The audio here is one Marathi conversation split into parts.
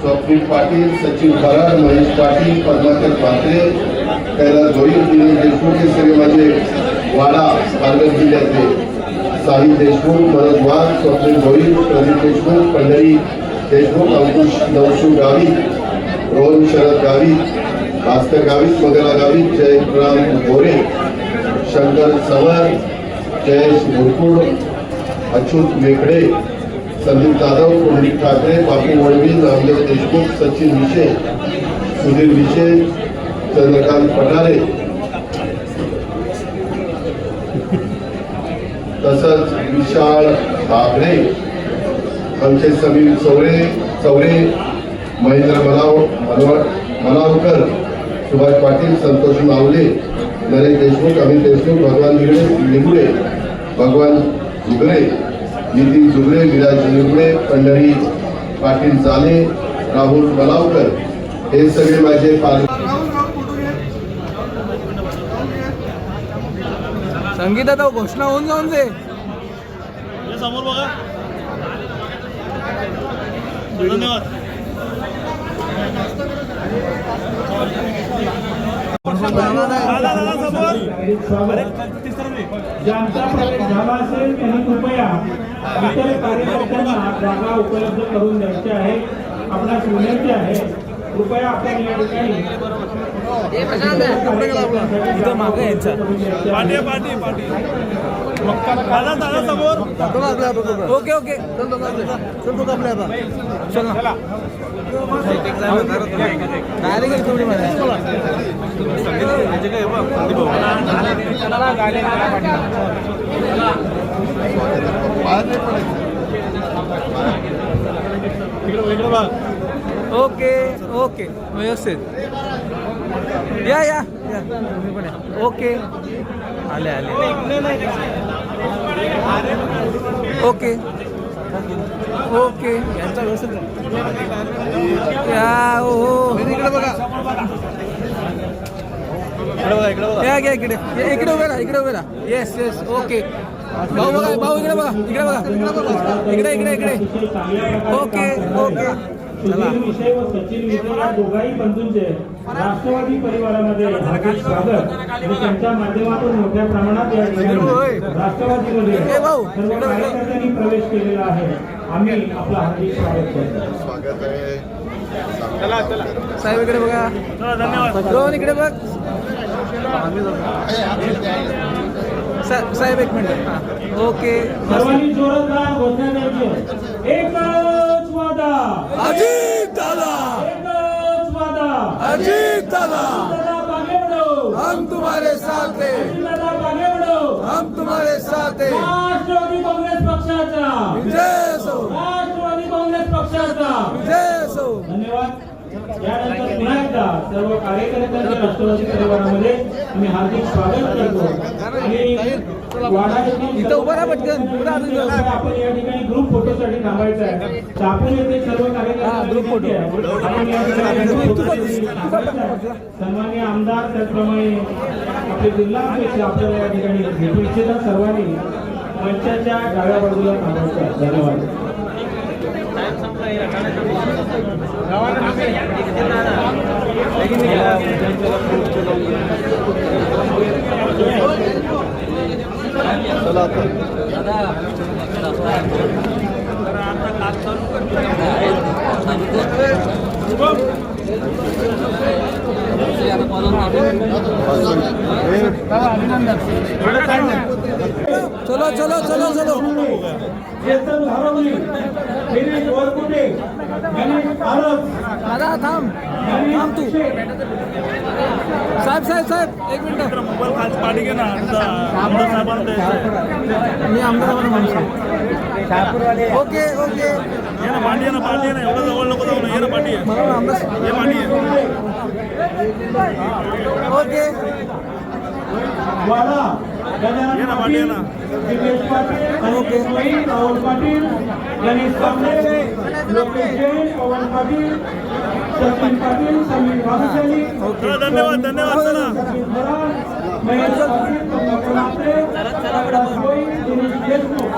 स्वप्नील पाटील सचिन कराड महेश पाटील पद्माकर पात्रे कैलास भोईर दिनेश देशमुख हे सगळे माझे वाडा पालघर जिल्ह्यातले. साहिल देशमुख मनोज वाघ स्वप्नील भोईर प्रदीप देशमुख पंढरी देशमुख अंकुश नवशू गावित रोहन शरद गावित भास्कर गावित मगला गावित जयराम गोरे शंकर सवर जयेश मुरकुड अच्युत मेकडे संदीप जाधव पुंडलिक ठाकरे बापू वळवी नामदेव देशमुख सचिन विशे सुधीर विशे चंद्रकांत पठारे. तसंच विशाल भाकरे आमचे समीर चौरे चौरे महेंद्र मलाव मनोहर मलावकर सुभाष पाटील संतोष मावले नरेश देशमुख अमित देशमुख भगवान निगडे निगुडे भगवान जुगरे नितीन जुगरे विराज निगुडे पंढरी पाटील जाले राहुल मलावकर हे सगळे माझे पाल संगीता तो घोषणा होऊन जाऊन दे. हे समोर बघा. धन्यवाद. ज्यांचा प्रवेश झाला असेल त्यांनी कृपया इतर कार्यकर्त्यांना जागा उपलब्ध करून द्यायची आहे. आपणास विनंती आहे. कृपया आपण या ठिकाणी okay okay. Direct okay okay व्यवस्थित. या या या. तुम्ही पण ओके. आले आले. ओके. ओके. यांचा व्यवस्थित या ओ हो. हो. इकडे बघा. इकडे या इकडे इकडे उभे राहा इकडे उभे राहा. Yes yes okay. भाऊ बघा भाऊ इकडे बघा इकडे बघा. इकडे इकडे इकडे. Okay okay. राष्ट्रवादी परिवारामध्ये त्यांच्या माध्यमातून मोठ्या प्रमाणात राष्ट्रवादीमध्ये सर्व कार्यकर्त्यांनी प्रवेश केलेला आहे. आम्ही आपलं हार्दिक स्वागत करतो. स्वागत आहे. चला चला. साहेब इकडे बघा. धन्यवाद. इकडे बघ. साहेब एक मिनिट. ओके. अजित दादा. अजित दादा. हम तुम्हारे साथ हैं. हम तुम्हारे साथ हैं. राष्ट्रवादी काँग्रेस पक्षाचा. जय सो राष्ट्रवादी काँग्रेस पक्षाचा. जय सो धन्यवाद. एकदा सर्व कार्यकर्त्यांच्या राष्ट्रवादी परिवारामध्ये आम्ही हार्दिक स्वागत करतो. आणि. आपण या ठिकाणी ग्रुप फोटोसाठी थांबायचं आहे. आपण येथे सर्व कार्यकर्ते आमदार त्याचप्रमाणे आपले जिल्हा अध्यक्ष आपल्याला या ठिकाणी भेटू इच्छितात सर्वांनी. मंचाच्या डाव्या बाजूला थांबायचं धन्यवाद. चलो चलो चलो चलो चेतन घारवली गिरीश वरकुटे गणेश दादा थांब. थांब तू. साहेब साहेब साहेब एक मिनिट. मोबाईल खाली पाठी घे ना. आमदार साहेबांना द्यायचं. मी आमदार माणूस ओके ओके. ये ना पाठी आहे ना पाठी आहे ना. एवढं जवळ नको जाऊ ना. ये ना पाठी. आहे मला आमदार आहे ओके. वाडा गजानन ये ना, पाटील ये ना. दिनेश पाटील अनिकेत वैद, राहुल पाटील गणेश कांबळे लोकेश जैन पवन पाटील सचिन पाटील समीर भानुशाली चला धन्यवाद धन्यवाद चला Sachin Dharan Mahesh Patil Prabhakar Mhatre Prakash Bhoi, Dinesh Deshmukh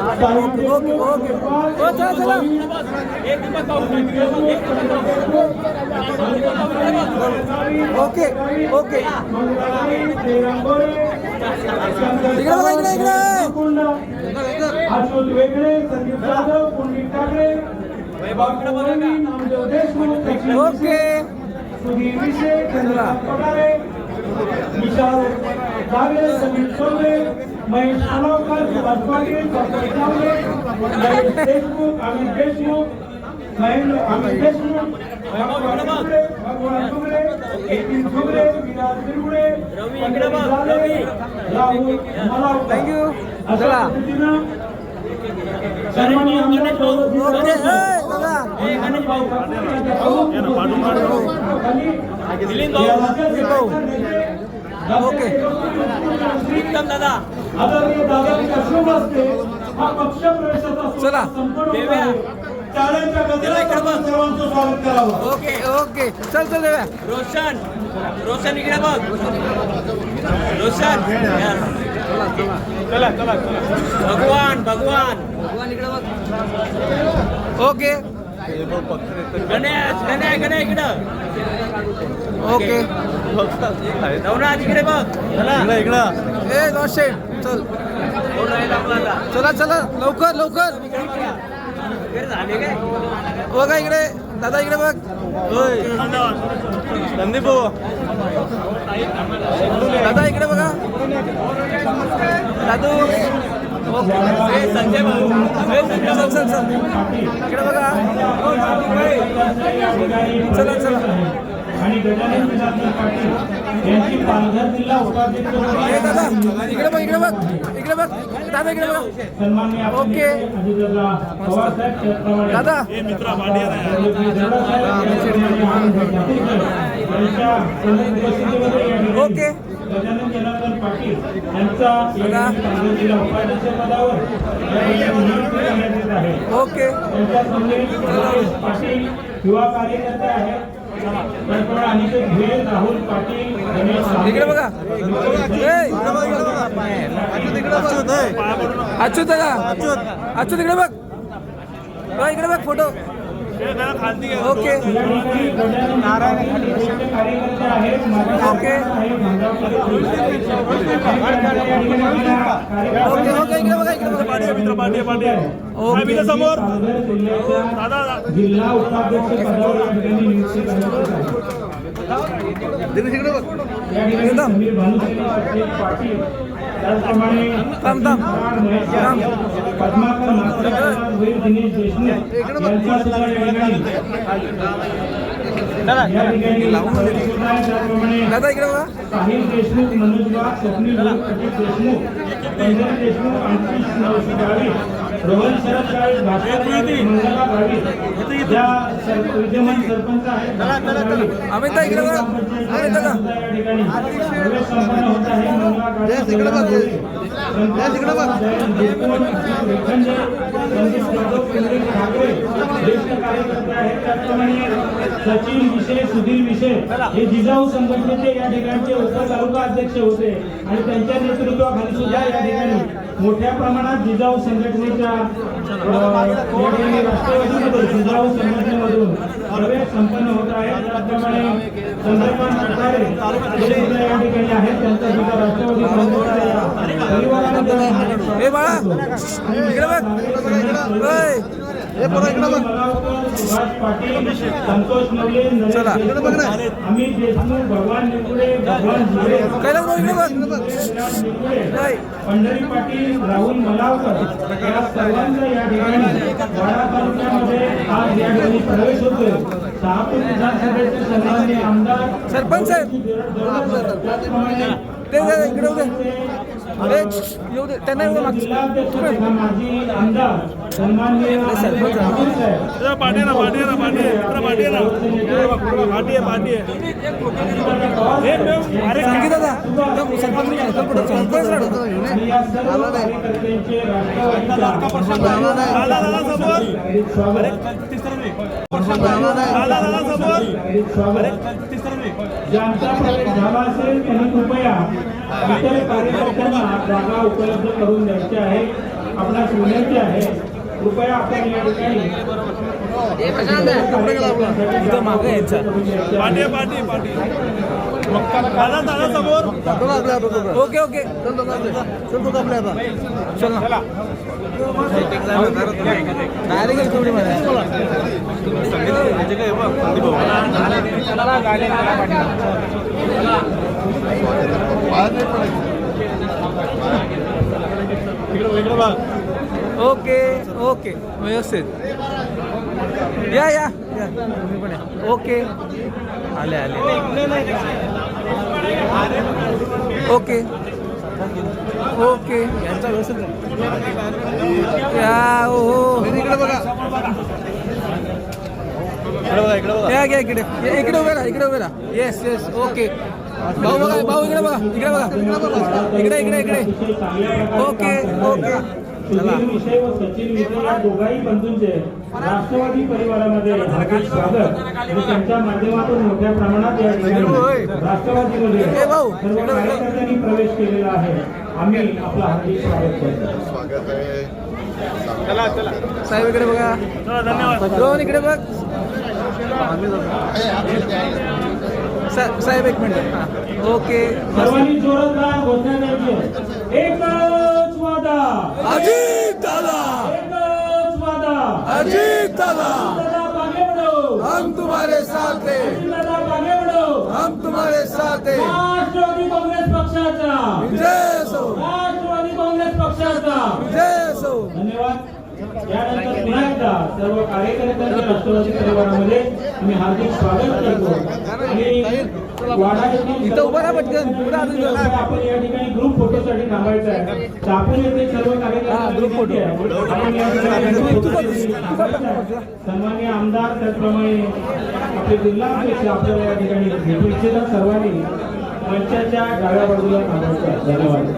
okay okay okay okay. इकडे बघा इकडे इकडे. अशोक वेगळे संदीप जाधव पुंडित ठाकरे नामदेव देशमुख ओके. सुधीर विषय चंद्रा पगारे विशाल जागरे समीर चौधरी महेश सोलावकर सुभाष पाटील डॉक्टर चावले देशमुख अमित देशमुख महेंद्र अमित देशमुख भगवान डुगरे भगवान डुगरे नितीन डुगरे विराज दिरगुडे पंडित जाले, राहुल मलावकर थँक्यू अशा चला पद्धतीनं सन्माननीय आमदार चौधरी ओके ए दादा ओके उत्तम दादा आदरणीय दादांच्या शुभ हस्ते हा पक्ष प्रवेशाचा चला. सोहळा संपन्न होत आहे. टाळ्यांच्या गजरात आपण सर्वांचं स्वागत करावं. Okay okay. चल चल देव्या. रोशन रोशन इकडे बघ. रोशन. चला चला चला. भगवान भगवान. ओके. गणेश गणेश गणेश इकडं. ओके. नवनाथ इकडे बघ. चला. ए नॉशे चल. चला चला. लवकर लवकर. बघा इकडे दादा इकडे बघ. संदीप भाऊ. दादा इकडे बघा. दादू. संजय भाऊ. इकडे बघा. चला चला. आणि गजानन विनायक पाटील यांची पालघर जिल्हा उपाध्यक्ष ओके. त्याचप्रमाणे हे ओके. गजानन जनार्दन पाटील यांचा दादा. पालघर जिल्हा उपाध्यक्ष पदावर ओके. त्यांच्या पाटील युवा कार्यकर्ते आहेत. राहुल पाटील इकडे बघा. अच्युत इकडे अच्युत अच्युत इकडे बघ. इकडे बघ फोटो. Okay okay. ओके समोर दादा एकदम. देशमुख. यांचा सुद्धा या ठिकाणी. या ठिकाणी सुद्धा आहे. त्याचप्रमाणे दादा इकडे बघा. साहिल देशमुख मनोज वाघ स्वप्नील भोग, प्रदीप देशमुख पंजाब देशमुख अंकुश नवशी गावी रोहन शरद गावी भास्कर गावी मंगला गावी. ज्या विद्यमान सरपंच आहेत. अमित इकडे बघा. अमित दादा सचिन विषय सुधीर विषय हे जिजाऊ संघटनेचे या ठिकाणचे उपतालुका अध्यक्ष होते. आणि त्यांच्या नेतृत्वाखाली सुद्धा या मोठ्या प्रमाणात जिजाऊ संघटनेच्या राष्ट्रवादीमध्ये जिजाऊ संघटनेमधून प्रवेश संपन्न होत आहे. त्याचप्रमाणे चंद्रकांत पठारे सुद्धा या ठिकाणी आहेत. त्यांचा सुद्धा राष्ट्रवादी काँग्रेसच्या परिवारामध्ये ए इकडे बघ चला. कैलास भाऊ इकडे बघ नाही. पंढरी पाटील राहुल मलावकर या सर्वांचा या ठिकाणी वाडा तालुक्यामध्ये आज या ठिकाणी प्रवेश होतोय शहापूर विधानसभेचे सन्माननीय आमदार सरपंच साहेब त्याचप्रमाणे इकडे येऊ दे त्यांना येऊ दे मागचं. पाठी ना पाठी ना पाठी. पाठी ना. हे पाठी आहे पाठी आहे हे अरे सांगी दादा तो सरपंच सरपंच स्वागत तिसरं नाही. दादा दादा समोर स्वागत तिसरं नाही. ज्यांचा प्रवेश झाला असेल त्यांनी कृपया इतर कार्यकर्त्यांना जागा उपलब्ध करून द्यायच्या आहेत आपणास विनंती आहे कृपया आपण या ठिकाणी इथं मागं आहे यांच्या. पाठी आहे, पाठी आहे, पाठी दादा दादा समोर ओके ओके चल ना डायरेक्ट थोडी ओके ओके. व्यवस्थित. या या तुम्ही पण या. ओके. आले आले. ओके. ओके. यांचा व्यवस्थित. या हो हो. इकडे बघा या घ्या इकडे. या, इकडे उभे राहा इकडे उभे राहा. येस येस ओके भाऊ बघा भाऊ इकडे बघा इकडे बघा. इकडे इकडे इकडे. ओके ओके चला. सुधीर विषय व सचिन विषय या दोघाही बंधूंचे राष्ट्रवादी परिवारामध्ये हार्दिक स्वागत आणि त्यांच्या माध्यमातून मोठ्या प्रमाणात या ठिकाणी राष्ट्रवादीमध्ये ए भाऊ, सर्व इकडे बघा. कार्यकर्त्यांनी प्रवेश केलेला आहे. आम्ही आपलं हार्दिक स्वागत करतो. स्वागत आहे. साहेब इकडे बघा. धन्यवाद. दोन इकडे बघ. साहेब एक मिनिट. ओके. अजित दादा. एकच वादा. अजित दादा. हम तुम्हारे साथ हैं. हम तुम्हारे साथ हैं. राष्ट्रवादी काँग्रेस पक्षाचा जय सो राष्ट्रवादी काँग्रेस पक्षाचा जय सो धन्यवाद यानंतर पुन्हा एकदा सर्व कार्यकर्त्यांच्या राष्ट्रवादी परिवारामध्ये आम्ही हार्दिक स्वागत करतो. आणि. आपण या ठिकाणी ग्रुप फोटोसाठी थांबायचं आहे. चापून येथे सर्व कार्यकर्ते आमदार त्याचप्रमाणे आपले जिल्हा अध्यक्ष आपल्याला या ठिकाणी भेटू इच्छितात. सर्वांनी मंचाच्या डाव्या बाजूला थांबायचं धन्यवाद.